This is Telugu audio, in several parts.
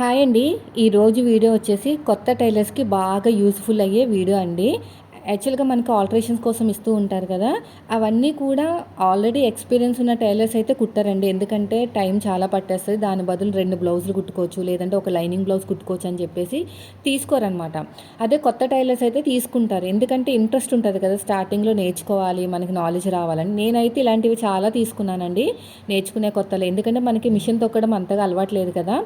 హాయ్ అండి. ఈరోజు వీడియో వచ్చేసి కొత్త టైలర్స్కి బాగా యూస్ఫుల్ అయ్యే వీడియో అండి. యాక్చువల్గా మనకి ఆల్టరేషన్స్ కోసం ఇస్తూ ఉంటారు కదా అవన్నీ కూడా ఆల్రెడీ ఎక్స్పీరియన్స్ ఉన్న టైలర్స్ అయితే కుట్టారండి. ఎందుకంటే టైం చాలా పట్టేస్తుంది. దాని బదులు రెండు బ్లౌజులు కుట్టుకోవచ్చు లేదంటే ఒక లైనింగ్ బ్లౌజ్ కుట్టుకోవచ్చు అని చెప్పేసి తీసుకోరనమాట అదే కొత్త టైలర్స్ అయితే తీసుకుంటారు. ఎందుకంటే ఇంట్రెస్ట్ ఉంటుంది కదా స్టార్టింగ్లో నేర్చుకోవాలి మనకి నాలెడ్జ్ రావాలని. నేనైతే ఇలాంటివి చాలా తీసుకున్నానండి. నేర్చుకునే కొత్తలో. ఎందుకంటే మనకి మిషన్ తొక్కడం అంతగా అలవాట్లేదు కదా.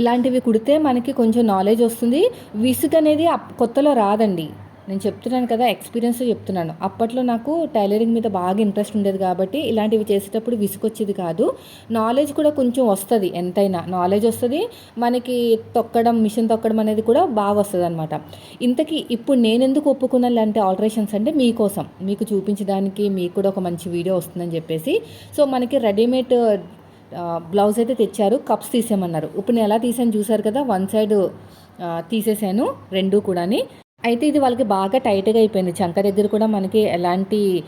ఇలాంటివి కుడితే మనకి కొంచెం నాలెడ్జ్ వస్తుంది. విసుగు అనేది కొత్తలో రాదండి. నేను చెప్తున్నాను కదా ఎక్స్పీరియన్స్ చెప్తున్నాను. అప్పట్లో నాకు టైలరింగ్ మీద బాగా ఇంట్రెస్ట్ ఉండేది కాబట్టి ఇలాంటివి చేసేటప్పుడు విసుకొచ్చేది కాదు. నాలెడ్జ్ కూడా కొంచెం వస్తుంది ఎంతైనా. నాలెడ్జ్ వస్తుంది. మనకి తొక్కడం మిషన్ తొక్కడం అనేది కూడా బాగా వస్తుంది అనమాట ఇంతకీ ఇప్పుడు నేను ఎందుకు ఒప్పుకున్న ఇలాంటి ఆల్టరేషన్స్ అంటే మీకోసం. మీకు చూపించడానికి మీకు కూడా ఒక మంచి వీడియో వస్తుందని చెప్పేసి. సో మనకి రెడీమేడ్ బ్లౌజ్ అయితే తెచ్చారు. కప్స్ తీసేయమన్నారు. ఇప్పుడు నేను ఎలా తీసాను చూసారు కదా? వన్ సైడ్ తీసేసాను. రెండు కూడాని. అయితే ఇది వాళ్ళకి బాగా టైట్గా అయిపోయింది. చంక దగ్గర కూడా మనకి ఎలాంటి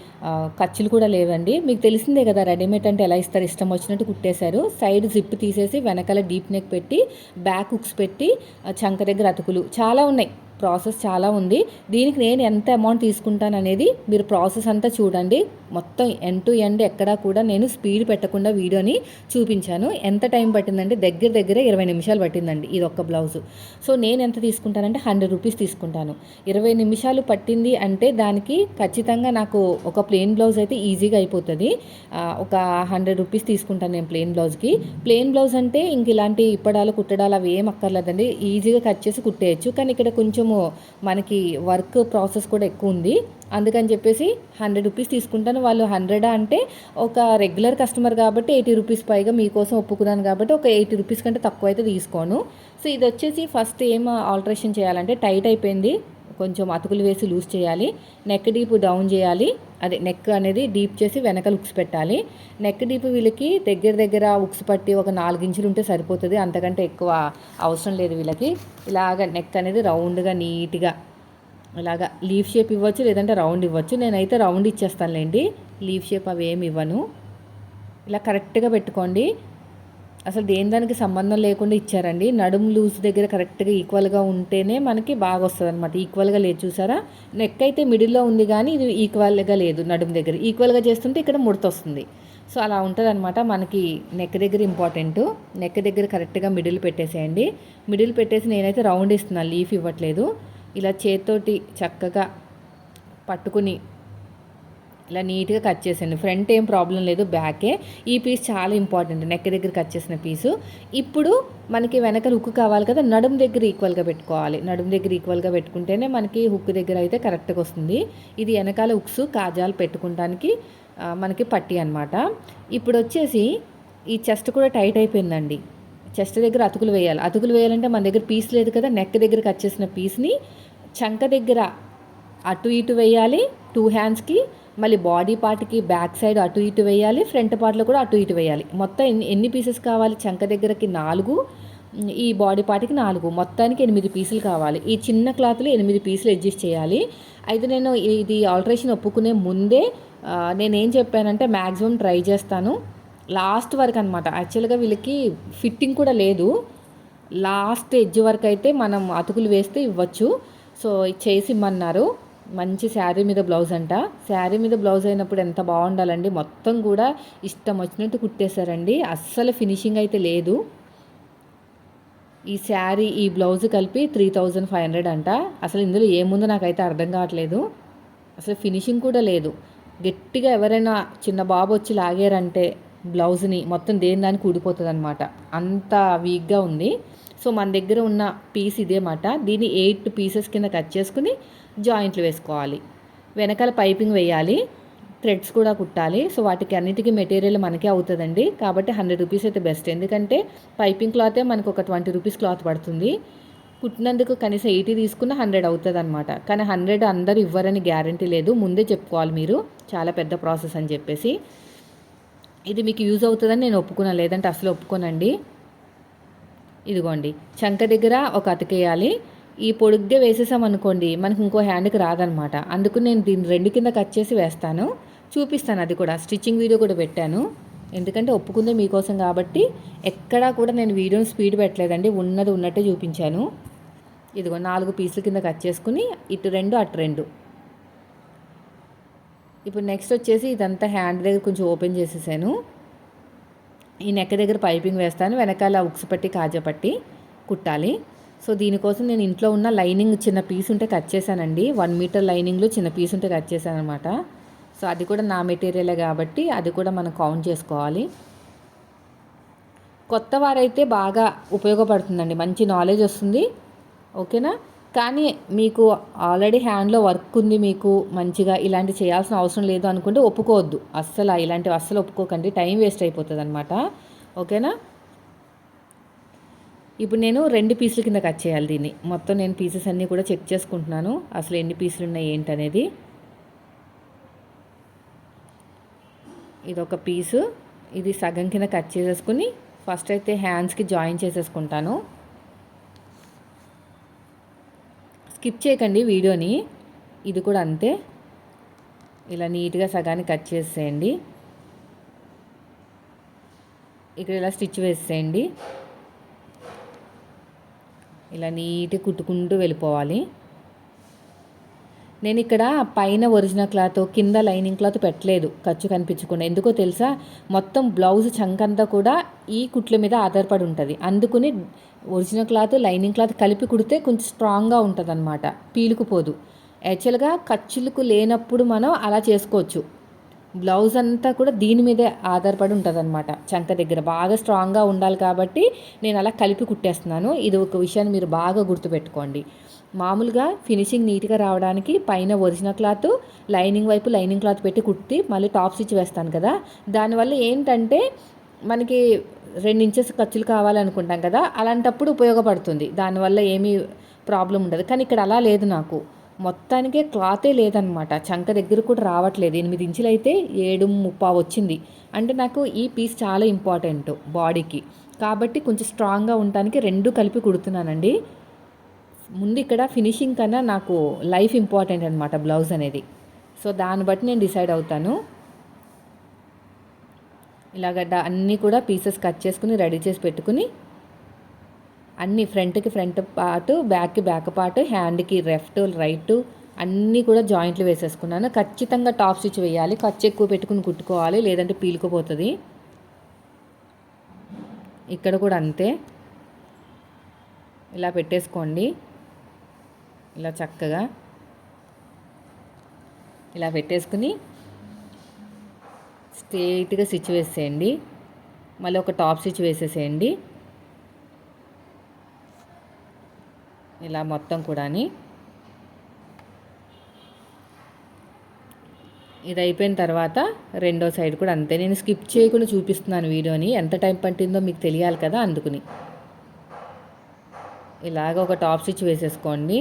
ఖర్చులు కూడా లేవండి. మీకు తెలిసిందే కదా రెడీమేడ్ అంటే ఎలా ఇస్తారు? ఇష్టం వచ్చినట్టు కుట్టేశారు. సైడ్ జిప్ తీసేసి వెనకాల డీప్ నెక్ పెట్టి బ్యాక్ హుక్స్ పెట్టి చంక దగ్గర అతుకులు. చాలా ఉన్నాయి. ప్రాసెస్ చాలా ఉంది. దీనికి నేను ఎంత అమౌంట్ తీసుకుంటాను అనేది మీరు ప్రాసెస్ అంతా చూడండి. మొత్తం ఎండ్ టు ఎండ్ ఎక్కడా కూడా నేను స్పీడ్ పెట్టకుండా వీడియోని చూపించాను. ఎంత టైం పట్టిందంటే దగ్గర దగ్గర ఇరవై నిమిషాలు పట్టిందండి ఇది ఒక్క బ్లౌజు. సో నేను ఎంత తీసుకుంటానంటే హండ్రెడ్ రూపీస్ తీసుకుంటాను. ఇరవై నిమిషాలు పట్టింది అంటే దానికి ఖచ్చితంగా నాకు ఒక ప్లెయిన్ బ్లౌజ్ అయితే ఈజీగా అయిపోతుంది. ఒక హండ్రెడ్ రూపీస్ తీసుకుంటాను నేను ప్లెయిన్ బ్లౌజ్కి. ప్లెయిన్ బ్లౌజ్ అంటే ఇంక ఇలాంటి ఇప్పడాలు కుట్టడాలు అవి ఏం అక్కర్లేదండి. ఈజీగా కట్ చేసి కుట్టేయచ్చు. కానీ ఇక్కడ కొంచెం కొంచెము మనకి వర్క్ ప్రాసెస్ కూడా ఎక్కువ ఉంది. అందుకని చెప్పేసి హండ్రెడ్ రూపీస్ తీసుకుంటాను. వాళ్ళు హండ్రెడ్ అంటే ఒక రెగ్యులర్ కస్టమర్ కాబట్టి ఎయిటీ రూపీస్ పైగా మీకోసం ఒప్పుకున్నాను కాబట్టి ఒక ఎయిటీ రూపీస్ కంటే తక్కువ అయితే తీసుకోను. సో ఇది వచ్చేసి ఫస్ట్ ఏం ఆల్టరేషన్ చేయాలంటే టైట్ అయిపోయింది. కొంచెం అతుకులు వేసి లూజ్ చేయాలి. నెక్ డీప్ డౌన్ చేయాలి. అదే నెక్ అనేది డీప్ చేసి వెనకాల ఉక్స్ పెట్టాలి. నెక్ డీప్ వీళ్ళకి దగ్గర దగ్గర ఉక్స్ పట్టి ఒక నాలుగు ఇంచులు ఉంటే సరిపోతుంది. అంతకంటే ఎక్కువ అవసరం లేదు వీళ్ళకి. ఇలాగ నెక్ అనేది రౌండ్గా నీట్గా ఇలాగా లీఫ్ షేప్ ఇవ్వచ్చు లేదంటే రౌండ్ ఇవ్వచ్చు. నేనైతే రౌండ్ ఇచ్చేస్తానులేండి. లీఫ్ షేప్ అవి ఏమి ఇవ్వను. ఇలా కరెక్ట్గా పెట్టుకోండి. అసలు దేని దానికి సంబంధం లేకుండా ఇచ్చారండి. నడుము లూజ్ దగ్గర కరెక్ట్గా ఈక్వల్గా ఉంటేనే మనకి బాగా వస్తుంది అనమాట ఈక్వల్గా లేదు చూసారా? నెక్ అయితే మిడిల్లో ఉంది కానీ ఇది ఈక్వల్గా లేదు నడుము దగ్గర. ఈక్వల్గా చేస్తుంటే ఇక్కడ ముడత వస్తుంది. సో అలా ఉంటుంది అనమాట మనకి నెక్ దగ్గర ఇంపార్టెంట్ నెక్ దగ్గర కరెక్ట్గా మిడిల్ పెట్టేసేయండి. మిడిల్ పెట్టేసి నేనైతే రౌండ్ ఇస్తున్నాను లీఫ్ ఇవ్వట్లేదు. ఇలా చేత్తోటి చక్కగా పట్టుకుని ఇలా నీట్గా కట్ చేసాను ఫ్రంట్ ఏం ప్రాబ్లం లేదు బ్యాకే ఈ పీస్ చాలా ఇంపార్టెంట్ నెక్ దగ్గర కట్ చేసిన పీసు ఇప్పుడు మనకి వెనక హుక్ కావాలి కదా నడుము దగ్గర ఈక్వల్గా పెట్టుకోవాలి. నడుము దగ్గర ఈక్వల్గా పెట్టుకుంటేనే మనకి హుక్ దగ్గర అయితే కరెక్ట్గా వస్తుంది. ఇది వెనకాల హుక్స్ కాజాలు పెట్టుకోవడానికి మనకి పట్టి అనమాట ఇప్పుడు వచ్చేసి ఈ చెస్ట్ కూడా టైట్ అయిపోయిందండి. చెస్ట్ దగ్గర అతుకులు వేయాలి. అతుకులు వేయాలంటే మన దగ్గర పీస్ లేదు కదా నెక్ దగ్గర కట్ చేసిన పీస్ని చంక దగ్గర అటు ఇటు వేయాలి టూ హ్యాండ్స్కి మళ్ళీ బాడీ పార్ట్కి బ్యాక్ సైడ్ అటు ఇటు వేయాలి ఫ్రంట్ పార్ట్లో కూడా అటు ఇటు వేయాలి. మొత్తం ఎన్ని ఎన్ని పీసెస్ కావాలి? చంక దగ్గరకి నాలుగు ఈ బాడీ పార్ట్కి నాలుగు. మొత్తానికి ఎనిమిది పీసులు కావాలి. ఈ చిన్న క్లాత్లో ఎనిమిది పీసులు అడ్జస్ట్ చేయాలి. అయితే నేను ఇది ఆల్టరేషన్ ఒప్పుకునే ముందే నేనేం చెప్పానంటే మ్యాక్సిమం ట్రై చేస్తాను. లాస్ట్ వరకు అనమాట యాక్చువల్గా వీళ్ళకి ఫిట్టింగ్ కూడా లేదు. లాస్ట్ ఎడ్జ్ వరకు అయితే మనం అతుకులు వేస్తే ఇవ్వచ్చు. సో చేసి ఇమ్మన్నారు. మంచి శారీ మీద బ్లౌజ్ అంట. శారీ మీద బ్లౌజ్ అయినప్పుడు ఎంత బాగుండాలండి? మొత్తం కూడా ఇష్టం వచ్చినట్టు కుట్టేశారండి. అస్సలు ఫినిషింగ్ అయితే లేదు. ఈ శారీ ఈ బ్లౌజ్ కలిపి త్రీ థౌజండ్ ఫైవ్ హండ్రెడ్ అంట. అసలు ఇందులో ఏముందో నాకైతే అర్థం కావట్లేదు. అసలు ఫినిషింగ్ కూడా లేదు. గట్టిగా ఎవరైనా చిన్న బాబు వచ్చి లాగారంటే బ్లౌజ్ని మొత్తం దేని దానికి ఊడిపోతుంది అనమాట అంత వీక్గా ఉంది. సో మన దగ్గర ఉన్న పీస్ ఇదే మాట. దీన్ని ఎయిట్ పీసెస్ కింద కట్ చేసుకుని జాయింట్లు వేసుకోవాలి. వెనకాల పైపింగ్ వేయాలి. థ్రెడ్స్ కూడా కుట్టాలి. సో వాటికి అన్నిటికీ మెటీరియల్ మనకే అవుతుందండి. కాబట్టి హండ్రెడ్ రూపీస్ అయితే బెస్ట్. ఎందుకంటే పైపింగ్ క్లాతే మనకు ఒక ట్వంటీ రూపీస్ క్లాత్ పడుతుంది. కుట్టినందుకు కనీసం ఎయిటీ తీసుకున్న హండ్రెడ్ అవుతుంది అనమాట కానీ హండ్రెడ్ అందరు ఇవ్వరని గ్యారంటీ లేదు. ముందే చెప్పుకోవాలి మీరు. చాలా పెద్ద ప్రాసెస్ అని చెప్పేసి. ఇది మీకు యూజ్ అవుతుందని నేను ఒప్పుకున్నాను లేదంటే అసలు ఒప్పుకోనండి. ఇదిగోండి. చంక దగ్గర ఒక అతికేయాలి. ఈ పొడుగ్గా వేసేసామనుకోండి అనుకోండి ఇంకో హ్యాండ్కి రాదనమాట. అందుకు నేను దీన్ని రెండు కింద కట్ చేసి వేస్తాను. చూపిస్తాను అది కూడా. స్టిచ్చింగ్ వీడియో కూడా పెట్టాను. ఎందుకంటే ఒప్పుకుందే మీకోసం కాబట్టి ఎక్కడా కూడా నేను వీడియోని స్పీడ్ పెట్టలేదండి. ఉన్నది ఉన్నట్టే చూపించాను. ఇదిగో నాలుగు పీసుల కింద కట్ చేసుకుని ఇటు రెండు అటు రెండు. ఇప్పుడు నెక్స్ట్ వచ్చేసి ఇదంతా హ్యాండ్ దగ్గర కొంచెం ఓపెన్ చేసేసాను. ఈ నెక్క దగ్గర పైపింగ్ వేస్తాను. వెనకాల ఉక్స్ పట్టి కాజా పట్టి కుట్టాలి. సో దీనికోసం నేను ఇంట్లో ఉన్న లైనింగ్ చిన్న పీస్ ఉంటే కట్ చేశానండి. వన్ మీటర్ లైనింగ్లో చిన్న పీస్ ఉంటే కట్ చేశాను అనమాట సో అది కూడా నా మెటీరియలే కాబట్టి అది కూడా మనం కౌంట్ చేసుకోవాలి. కొత్త వారైతే బాగా ఉపయోగపడుతుందండి. మంచి నాలెడ్జ్ వస్తుంది. ఓకేనా? కానీ మీకు ఆల్రెడీ హ్యాండ్లో వర్క్ ఉంది మీకు మంచిగా ఇలాంటి చేయాల్సిన అవసరం లేదు అనుకుంటే ఒప్పుకోవద్దు. అస్సలు ఇలాంటివి అస్సలు ఒప్పుకోకండి. టైం వేస్ట్ అయిపోతుంది అనమాట ఓకేనా? ఇప్పుడు నేను రెండు పీసుల కింద కట్ చేయాలి దీన్ని. మొత్తం నేను పీసెస్ అన్నీ కూడా చెక్ చేసుకుంటున్నాను. అసలు ఎన్ని పీసులు ఉన్నాయి ఏంటనేది. ఇది ఒక పీసు. ఇది సగం కింద కట్ చేసేసుకుని ఫస్ట్ అయితే హ్యాండ్స్కి జాయిన్ చేసేసుకుంటాను. స్కిప్ చేయకండి వీడియోని. ఇది కూడా అంతే. ఇలా నీట్గా సగాన్ని కట్ చేసేయండి. ఇక్కడ ఇలా స్టిచ్ వేసేయండి. ఇలా నీట్గా కుట్టుకుంటూ వెళ్ళిపోవాలి. నేను ఇక్కడ పైన ఒరిజినల్ క్లాత్ కింద లైనింగ్ క్లాత్ పెట్టలేదు ఖర్చు కనిపించకుండా. ఎందుకో తెలుసా? మొత్తం బ్లౌజ్ చంకంతా కూడా ఈ కుట్ల మీద ఆధారపడి ఉంటుంది. అందుకుని ఒరిజినల్ క్లాత్ లైనింగ్ క్లాత్ కలిపి కుడితే కొంచెం స్ట్రాంగ్గా ఉంటుంది అనమాట పీలుకుపోదు యాక్చువల్గా ఖర్చులకు లేనప్పుడు మనం అలా చేసుకోవచ్చు. బ్లౌజ్ అంతా కూడా దీని మీదే ఆధారపడి ఉంటుంది అనమాట చంక దగ్గర బాగా స్ట్రాంగ్గా ఉండాలి కాబట్టి నేను అలా కలిపి కుట్టేస్తున్నాను. ఇది ఒక విషయాన్ని మీరు బాగా గుర్తుపెట్టుకోండి. మామూలుగా ఫినిషింగ్ నీట్గా రావడానికి పైన ఒరిజినల్ క్లాత్ లైనింగ్ వైపు లైనింగ్ క్లాత్ పెట్టి కుట్టి మళ్ళీ టాప్ స్టిచ్ వేస్తాను కదా. దానివల్ల ఏంటంటే మనకి రెండు ఇంచెస్ ఖర్చులు కావాలనుకుంటాం కదా. అలాంటప్పుడు ఉపయోగపడుతుంది. దానివల్ల ఏమీ ప్రాబ్లం ఉండదు. కానీ ఇక్కడ అలా లేదు నాకు. మొత్తానికే క్లాతే లేదనమాట చంక దగ్గర కూడా రావట్లేదు. ఎనిమిది ఇంచులు అయితే ఏడు ముప్పా వచ్చింది. అంటే నాకు ఈ పీస్ చాలా ఇంపార్టెంట్ బాడీకి. కాబట్టి కొంచెం స్ట్రాంగ్గా ఉండటానికి రెండు కలిపి కుడుతున్నానండి. ముందు ఇక్కడ ఫినిషింగ్ కన్నా నాకు లైఫ్ ఇంపార్టెంట్ అనమాట బ్లౌజ్ అనేది. సో దాన్ని బట్టి నేను డిసైడ్ అవుతాను. ఇలాగ అన్నీ కూడా పీసెస్ కట్ చేసుకుని రెడీ చేసి పెట్టుకుని అన్ని ఫ్రంట్కి ఫ్రంట్ పార్ట్ బ్యాక్కి బ్యాక్ పార్ట్ హ్యాండ్కి లెఫ్ట్ రైట్ అన్నీ కూడా జాయింట్లు వేసేసుకున్నాను. ఖచ్చితంగా టాప్ స్టిచ్ వేయాలి. ఖర్చు ఎక్కువ పెట్టుకుని కుట్టుకోవాలి. లేదంటే పీలుకుపోతుంది. ఇక్కడ కూడా అంతే. ఇలా పెట్టేసుకోండి. ఇలా చక్కగా. ఇలా పెట్టేసుకుని స్ట్రైట్గా స్టిచ్ వేసేయండి. మళ్ళీ ఒక టాప్ స్టిచ్ వేసేసేయండి. ఇలా మొత్తం కూడాని. ఇది అయిపోయిన తర్వాత రెండో సైడ్ కూడా అంతే. నేను స్కిప్ చేయకుండా చూపిస్తున్నాను వీడియోని. ఎంత టైం పట్టిందో మీకు తెలియాలి కదా అందుకుని. ఇలాగ ఒక టాప్ స్టిచ్ వేసేసుకోండి.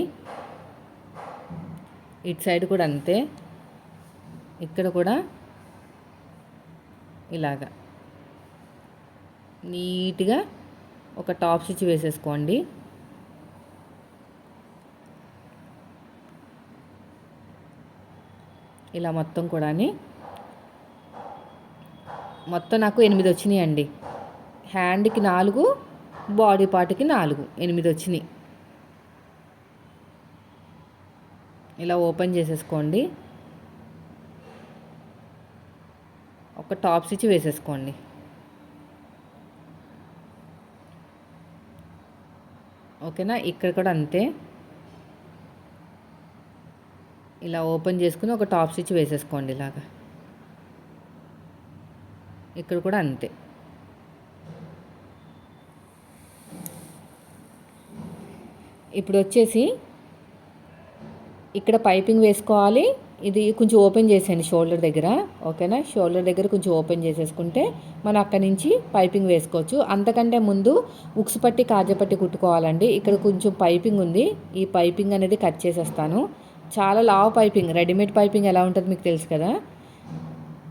ఇటు సైడ్ కూడా అంతే. ఇక్కడ కూడా ఇలాగా. నీట్గా ఒక టాప్ స్టిచ్ వేసేసుకోండి. ఇలా మొత్తం కూడా మొత్తం నాకు ఎనిమిది వచ్చినాయి అండి హ్యాండ్కి నాలుగు బాడీ పార్ట్కి నాలుగు ఎనిమిది వచ్చినాయి. ఇలా ఓపెన్ చేసేసుకోండి. ఒక టాప్ స్టిచ్ వేసేసుకోండి. ఓకేనా? ఇక్కడ కూడా అంతే. ఇలా ఓపెన్ చేసుకుని ఒక టాప్ స్టిచ్ వేసేసుకోండి ఇలాగా. ఇక్కడ కూడా అంతే. ఇప్పుడు వచ్చేసి ఇక్కడ పైపింగ్ వేసుకోవాలి. ఇది కొంచెం ఓపెన్ చేసేయండి షోల్డర్ దగ్గర ఓకేనా? షోల్డర్ దగ్గర కొంచెం ఓపెన్ చేసేసుకుంటే మనం అక్కడి నుంచి పైపింగ్ వేసుకోవచ్చు. అంతకంటే ముందు ఉక్స్ పట్టి కాజపట్టి కుట్టుకోవాలండి. ఇక్కడ కొంచెం పైపింగ్ ఉంది. ఈ పైపింగ్ అనేది కట్ చేసేస్తాను. చాలా లావ్ పైపింగ్ రెడీమేడ్ పైపింగ్ ఎలా ఉంటుంది మీకు తెలుసు కదా?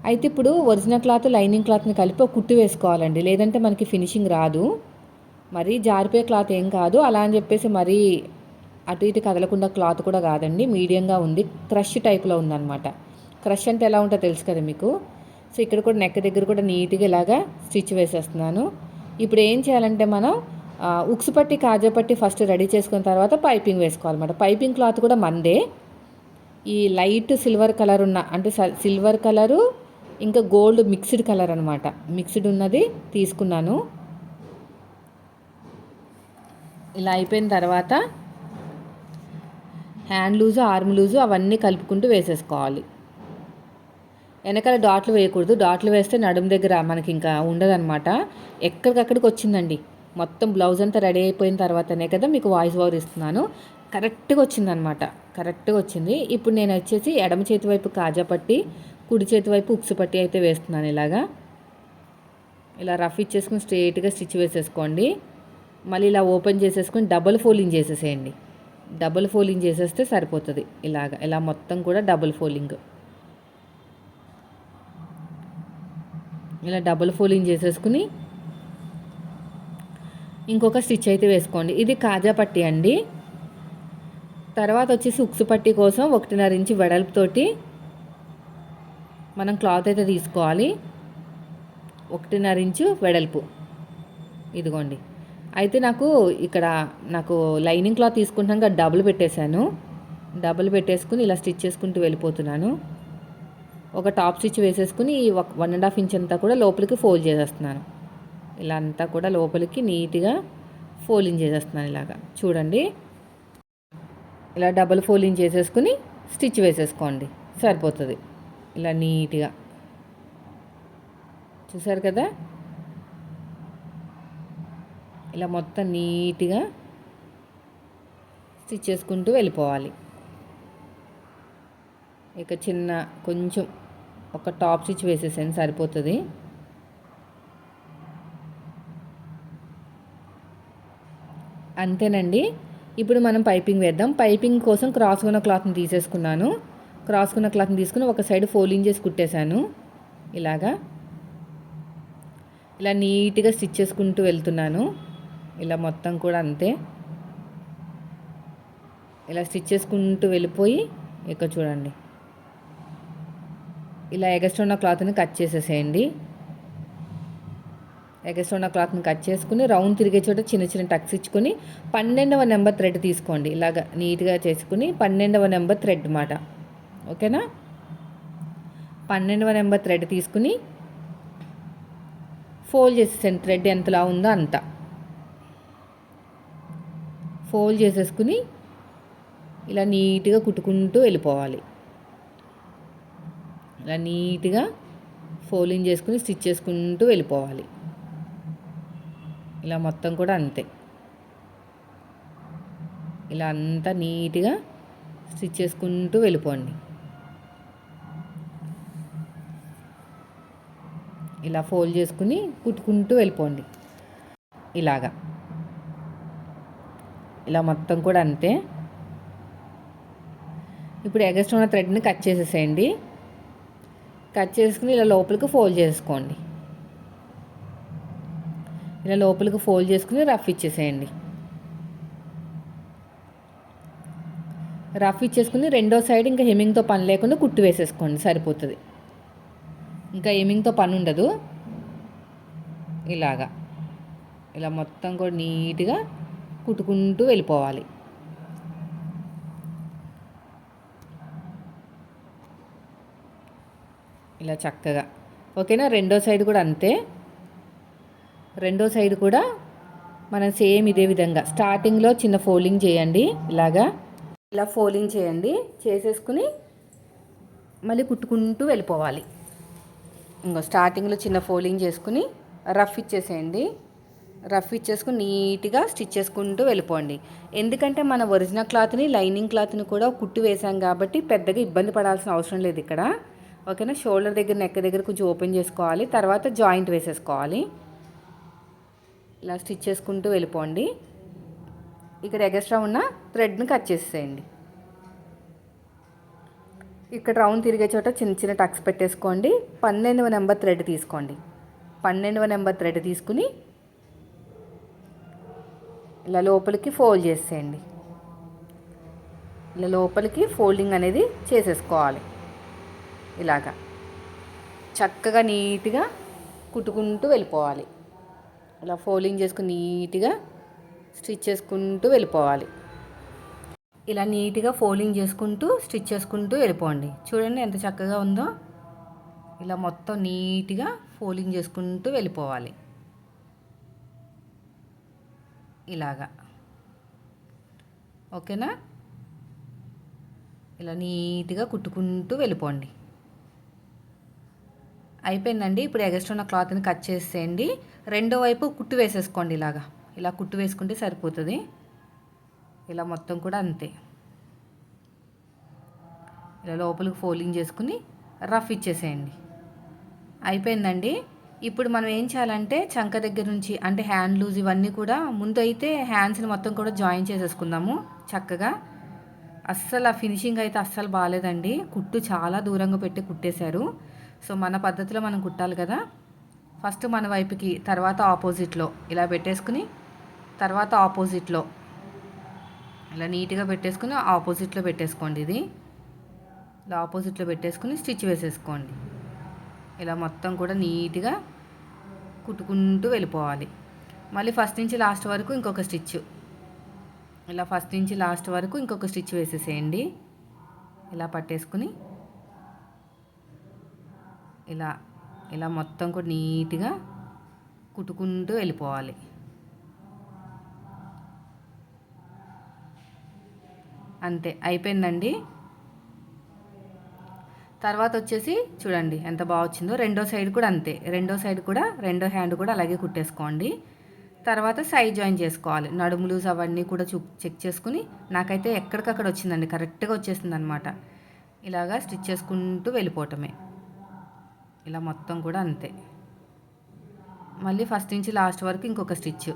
అయితే ఇప్పుడు ఒరిజినల్ క్లాత్ లైనింగ్ క్లాత్ని కలిపి ఒక కుట్టు వేసుకోవాలండి. లేదంటే మనకి ఫినిషింగ్ రాదు. మరీ జారిపోయే క్లాత్ ఏం కాదు. అలా అని చెప్పేసి మరీ అటు ఇటు కదలకుండా క్లాత్ కూడా కాదండి. మీడియంగా ఉంది. క్రష్ టైప్లో ఉందన్నమాట. క్రష్ అంటే ఎలా ఉంటుందో తెలుసు కదా మీకు? సో ఇక్కడ కూడా నెక్ దగ్గర కూడా నీట్గా ఇలాగా స్టిచ్ వేసేస్తున్నాను. ఇప్పుడు ఏం చేయాలంటే మనం ఆ, ఉక్సు పట్టి కాజా పట్టి ఫస్ట్ రెడీ చేసుకున్న తర్వాత పైపింగ్ వేసుకోవాలన్నమాట. పైపింగ్ క్లాత్ కూడా మందే. ఈ లైట్ సిల్వర్ కలర్ ఉన్న అంటే సిల్వర్ కలరు ఇంకా గోల్డ్ మిక్స్డ్ కలర్ అనమాట మిక్స్డ్ ఉన్నది తీసుకున్నాను. ఇలా అయిపోయిన తర్వాత హ్యాండ్ లూజు ఆర్మ్ లూజు అవన్నీ కలుపుకుంటూ వేసేసుకోవాలి. వెనకాల డాట్లు వేయకూడదు. డాట్లు వేస్తే నడుము దగ్గర మనకి ఇంకా ఉండదన్నమాట. ఎక్కడికక్కడికి వచ్చిందండి. మొత్తం బ్లౌజ్ అంతా రెడీ అయిపోయిన తర్వాతనే కదా మీకు వాయిస్ ఓవర్ ఇస్తున్నాను. కరెక్ట్గా వచ్చిందనమాట. కరెక్ట్గా వచ్చింది. ఇప్పుడు నేను వచ్చేసి ఎడమ చేతి వైపు కాజా పట్టి కుడి చేతి వైపు ఉక్సు పట్టి అయితే వేస్తున్నాను ఇలాగా. ఇలా రఫ్ ఇచ్చేసుకుని స్ట్రేట్గా స్టిచ్ వేసేసుకోండి. మళ్ళీ ఇలా ఓపెన్ చేసేసుకొని డబుల్ ఫోల్డింగ్ చేసేసేయండి. డబుల్ ఫోల్డింగ్ చేసేస్తే సరిపోతుంది ఇలాగ. ఇలా మొత్తం కూడా డబుల్ ఫోల్డింగ్. ఇలా డబుల్ ఫోల్డింగ్ చేసేసుకుని ఇంకొక స్టిచ్ అయితే వేసుకోండి. ఇది కాజా పట్టి అండి. తర్వాత వచ్చేసి ఉక్సు పట్టి కోసం ఒకటిన్నర ఇంచి వెడల్పుతోటి మనం క్లాత్ అయితే తీసుకోవాలి. ఒకటిన్నర ఇంచు వెడల్పు. ఇదిగోండి. అయితే నాకు ఇక్కడ నాకు లైనింగ్ క్లాత్ తీసుకుంటాక డబుల్ పెట్టేశాను. డబుల్ పెట్టేసుకుని ఇలా స్టిచ్ చేసుకుంటూ వెళ్ళిపోతున్నాను. ఒక టాప్ స్టిచ్ వేసేసుకుని ఒక వన్ అండ్ హాఫ్ ఇంచ్ అంతా కూడా లోపలికి ఫోల్డ్ చేసేస్తున్నాను. ఇలా అంతా కూడా లోపలికి నీట్గా ఫోల్డింగ్ చేసేస్తున్నాను ఇలాగా. చూడండి. ఇలా డబల్ ఫోల్డింగ్ చేసేసుకుని స్టిచ్ వేసేసుకోండి. సరిపోతుంది. ఇలా నీట్గా. చూసారు కదా? ఇలా మొత్తం నీట్గా స్టిచ్ చేసుకుంటూ వెళ్ళిపోవాలి. ఇక చిన్న కొంచెం ఒక టాప్ స్టిచ్ వేసేసాను సరిపోతుంది. అంతేనండి. ఇప్పుడు మనం పైపింగ్ వేద్దాం. పైపింగ్ కోసం క్రాస్కున్న క్లాత్ని తీసేసుకున్నాను. క్రాస్కున్న క్లాత్ని తీసుకుని ఒక సైడ్ ఫోల్డింగ్ చేసి కుట్టేశాను. ఇలాగా. ఇలా నీట్గా స్టిచ్ చేసుకుంటూ వెళ్తున్నాను. ఇలా మొత్తం కూడా అంతే. ఇలా స్టిచ్ చేసుకుంటూ వెళ్ళిపోయి ఇక్కడ చూడండి. ఇలా ఎగస్ట్రా ఉన్న క్లాత్ని కట్ చేసేసేయండి. ఎగస్ట్రా ఉన్న క్లాత్ని కట్ చేసుకుని రౌండ్ తిరిగే చోట చిన్న చిన్న టక్స్ ఇచ్చుకొని పన్నెండవ నెంబర్ థ్రెడ్ తీసుకోండి. ఇలాగ నీట్గా చేసుకుని పన్నెండవ నెంబర్ థ్రెడ్ మాట ఓకేనా? పన్నెండవ నెంబర్ థ్రెడ్ తీసుకుని ఫోల్డ్ చేసేసాను థ్రెడ్ ఎంతలా ఉందో అంత. ఫోల్డ్ చేసేసుకుని ఇలా నీట్గా కుట్టుకుంటూ వెళ్ళిపోవాలి. ఇలా నీట్గా ఫోల్డింగ్ చేసుకుని స్టిచ్ చేసుకుంటూ వెళ్ళిపోవాలి. ఇలా మొత్తం కూడా అంతే. ఇలా అంతా నీట్గా స్టిచ్ చేసుకుంటూ వెళ్ళిపోండి. ఇలా ఫోల్డ్ చేసుకుని కుట్టుకుంటూ వెళ్ళిపోండి. ఇలాగా. ఇలా మొత్తం కూడా అంతే. ఇప్పుడు ఎగస్ట్ ఉన్న థ్రెడ్ని కట్ చేసేసేయండి. కట్ చేసుకుని ఇలా లోపలికి ఫోల్డ్ చేసుకోండి. ఇలా లోపలికి ఫోల్డ్ చేసుకుని రఫ్ ఇచ్చేసేయండి. రఫ్ ఇచ్చేసుకుని రెండో సైడ్ ఇంకా హెమ్మింగ్తో పని లేకుండా కుట్టు వేసేసుకోండి సరిపోతుంది. ఇంకా హెమ్మింగ్తో పని ఉండదు. ఇలాగా. ఇలా మొత్తం కూడా నీట్గా కుట్టుకుంటూ వెళ్ళిపోవాలి. ఇలా చక్కగా. ఓకేనా? రెండో సైడ్ కూడా అంతే. రెండో సైడ్ కూడా మనం సేమ్ ఇదే విధంగా. స్టార్టింగ్లో చిన్న ఫోల్డింగ్ చేయండి. ఇలాగా ఇలా ఫోల్డింగ్ చేయండి. చేసేసుకుని మళ్ళీ కుట్టుకుంటూ వెళ్ళిపోవాలి. ఇంకో స్టార్టింగ్లో చిన్న ఫోల్డింగ్ చేసుకుని రఫ్ ఇచ్చేసేయండి. రఫ్ ఇచ్చేసుకుని నీట్గా స్టిచ్ చేసుకుంటూ వెళ్ళిపోండి. ఎందుకంటే మన ఒరిజినల్ క్లాత్ని లైనింగ్ క్లాత్ని కూడా కుట్టు వేసాం కాబట్టి పెద్దగా ఇబ్బంది పడాల్సిన అవసరం లేదు ఇక్కడ. ఓకేనా? షోల్డర్ దగ్గర నెక్క దగ్గర కొంచెం ఓపెన్ చేసుకోవాలి. తర్వాత జాయింట్ వేసేసుకోవాలి. ఇలా స్టిచ్ చేసుకుంటూ వెళ్ళిపోండి. ఇక్కడ ఎగస్ట్రా ఉన్న థ్రెడ్ని కట్ చేసేయండి ఇక్కడ రౌండ్ తిరిగే చోట చిన్న చిన్న టక్స్ పెట్టేసుకోండి. పన్నెండవ నెంబర్ థ్రెడ్ తీసుకోండి. పన్నెండవ నెంబర్ థ్రెడ్ తీసుకుని ఇలా లోపలికి ఫోల్డ్ చేసేయండి. ఇలా లోపలికి ఫోల్డింగ్ అనేది చేసేసుకోవాలి. ఇలాగా. చక్కగా నీట్గా కుట్టుకుంటూ వెళ్ళిపోవాలి. ఇలా ఫోల్డింగ్ చేసుకుని నీట్గా స్టిచ్ చేసుకుంటూ వెళ్ళిపోవాలి. ఇలా నీట్గా ఫోల్డింగ్ చేసుకుంటూ స్టిచ్ చేసుకుంటూ వెళ్ళిపోండి. చూడండి ఎంత చక్కగా ఉందో. ఇలా మొత్తం నీట్గా ఫోల్డింగ్ చేసుకుంటూ వెళ్ళిపోవాలి. ఇలాగా. ఓకేనా? ఇలా నీట్గా కుట్టుకుంటూ వెళ్ళిపోండి. అయిపోయిందండి. ఇప్పుడు ఎగస్ట్రా ఉన్న క్లాత్ని కట్ చేసేయండి. రెండో వైపు కుట్టు వేసేసుకోండి ఇలాగా. ఇలా కుట్టు వేసుకుంటే సరిపోతుంది. ఇలా మొత్తం కూడా అంతే. ఇలా లోపలికి ఫోల్డింగ్ చేసుకుని రఫ్ ఇచ్చేసేయండి. అయిపోయిందండి. ఇప్పుడు మనం ఏం చేయాలంటే చంక దగ్గర నుంచి అంటే హ్యాండ్ లూజ్ ఇవన్నీ కూడా ముందు అయితే హ్యాండ్స్ని మొత్తం కూడా జాయిన్ చేసేసుకుందాము చక్కగా. అస్సలు ఆ ఫినిషింగ్ అయితే అస్సలు బాగాలేదండి. కుట్టు చాలా దూరంగా పెట్టి కుట్టేశారు. సో మన పద్ధతిలో మనం కుట్టాలి కదా. ఫస్ట్ మన వైపుకి తర్వాత ఆపోజిట్లో. ఇలా పెట్టేసుకుని తర్వాత ఆపోజిట్లో. ఇలా నీట్గా పెట్టేసుకుని ఆపోజిట్లో పెట్టేసుకోండి ఇది. ఇలా ఆపోజిట్లో పెట్టేసుకుని స్టిచ్ వేసేసుకోండి. ఇలా మొత్తం కూడా నీట్గా కుట్టుకుంటూ వెళ్ళిపోవాలి. మళ్ళీ ఫస్ట్ నుంచి లాస్ట్ వరకు ఇంకొక స్టిచ్. ఇలా ఫస్ట్ నుంచి లాస్ట్ వరకు ఇంకొక స్టిచ్ వేసేసేయండి. ఇలా పట్టేసుకుని ఇలా ఇలా మొత్తం కూడా నీట్గా కుట్టుకుంటూ వెళ్ళిపోవాలి. అంతే అయిపోయిందండి. తర్వాత వచ్చేసి చూడండి ఎంత బాగా వచ్చిందో. రెండో సైడ్ కూడా అంతే రెండో సైడ్ కూడా రెండో హ్యాండ్ కూడా అలాగే కుట్టేసుకోండి. తర్వాత సైడ్ జాయిన్ చేసుకోవాలి. నడుము లూజ్ అవన్నీ కూడా చూ చెక్ చేసుకుని నాకైతే ఎక్కడికక్కడ వచ్చిందండి కరెక్ట్గా వచ్చేసింది అనమాట ఇలాగా స్టిచ్ చేసుకుంటూ వెళ్ళిపోవటమే. ఇలా మొత్తం కూడా అంతే. మళ్ళీ ఫస్ట్ నుంచి లాస్ట్ వరకు ఇంకొక స్టిచ్.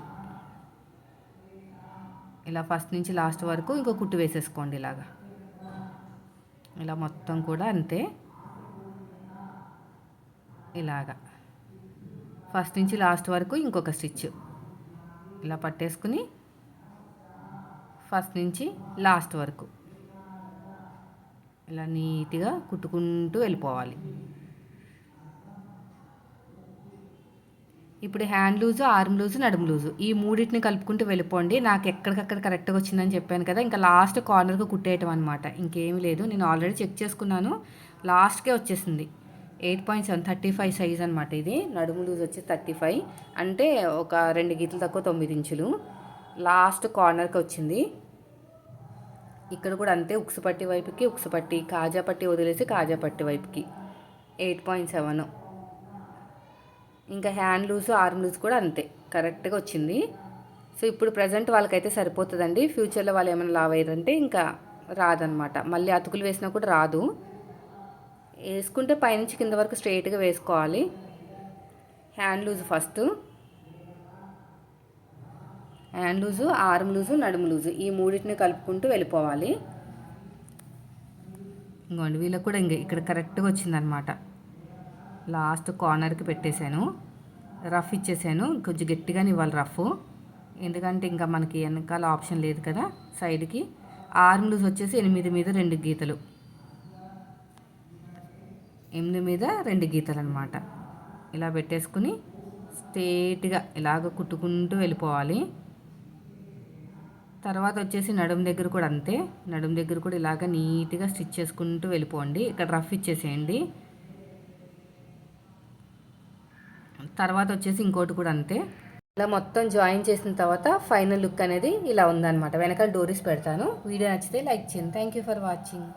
ఇలా ఫస్ట్ నుంచి లాస్ట్ వరకు ఇంకో కుట్టు వేసేసుకోండి ఇలాగా. ఇలా మొత్తం కూడా అంతే. ఇలాగా. ఫస్ట్ నుంచి లాస్ట్ వరకు ఇంకొక స్టిచ్. ఇలా పట్టేసుకుని ఫస్ట్ నుంచి లాస్ట్ వరకు. ఇలా నీట్గా కుట్టుకుంటూ వెళ్ళిపోవాలి. ఇప్పుడు హ్యాండ్ లూజు ఆర్మ్ లూజు నడుము లూజు. ఈ మూడింటిని కలుపుకుంటూ వెళ్ళిపోండి. నాకు ఎక్కడికక్కడ కరెక్ట్గా వచ్చిందని చెప్పాను కదా ఇంకా లాస్ట్ కార్నర్కి కుట్టేయటం అనమాట ఇంకేమీ లేదు. నేను ఆల్రెడీ చెక్ చేసుకున్నాను. లాస్ట్కే వచ్చేసింది. Eight point seven thirty five size అనమాట ఇది. నడుము లూజ్ వచ్చి థర్టీ ఫైవ్. అంటే ఒక రెండు గీతలు తక్కువ తొమ్మిది ఇంచులు. లాస్ట్ కార్నర్కి వచ్చింది. ఇక్కడ కూడా అంతే ఉక్సుపట్టి వైపుకి ఉక్సుపట్టి కాజాపట్టి వదిలేసి కాజాపట్టి వైపుకి. Eight point seven. ఇంకా హ్యాండ్ లూజ్ ఆర్మ్ లూజ్ కూడా అంతే. కరెక్ట్గా వచ్చింది. సో ఇప్పుడు ప్రజెంట్ వాళ్ళకైతే సరిపోతుందండి. ఫ్యూచర్లో వాళ్ళు ఏమైనా లావ్ అయ్యారంటే ఇంకా రాదనమాట. మళ్ళీ అతుకులు వేసినా కూడా రాదు. వేసుకుంటే పైనుంచి కింద వరకు స్ట్రైట్గా వేసుకోవాలి. Hand loose first. Hand loose arm loose నడుము లూజు ఈ మూడింటిని కలుపుకుంటూ వెళ్ళిపోవాలి. ఇంకోండి వీళ్ళకి కూడా ఇంక ఇక్కడ కరెక్ట్గా వచ్చిందనమాట. లాస్ట్ కార్నర్కి పెట్టేశాను. రఫ్ ఇచ్చేసాను. కొంచెం గట్టిగానే ఇవ్వాలి రఫ్. ఎందుకంటే ఇంకా మనకి వెనకాల ఆప్షన్ లేదు కదా సైడ్కి. ఆర్మ్ లూజ్ వచ్చేసి ఎనిమిది మీద రెండు గీతలు. ఎనిమిది మీద రెండు గీతలు అనమాట ఇలా పెట్టేసుకుని స్ట్రేట్గా ఇలాగ కుట్టుకుంటూ వెళ్ళిపోవాలి. తర్వాత వచ్చేసి నడుము దగ్గర కూడా అంతే. నడుము దగ్గర కూడా ఇలాగ నీట్గా స్టిచ్ చేసుకుంటూ వెళ్ళిపోండి. ఇక్కడ రఫ్ ఇచ్చేసేయండి. తర్వాత వచ్చేసి ఇంకోటి కూడా అంతే. ఇలా మొత్తం జాయిన్ చేసిన తర్వాత ఫైనల్ లుక్ అనేది ఇలా ఉందన్నమాట. వెనకాల డోరీస్ పెడతాను. వీడియో నచ్చితే లైక్ చేయండి. Thank you for watching.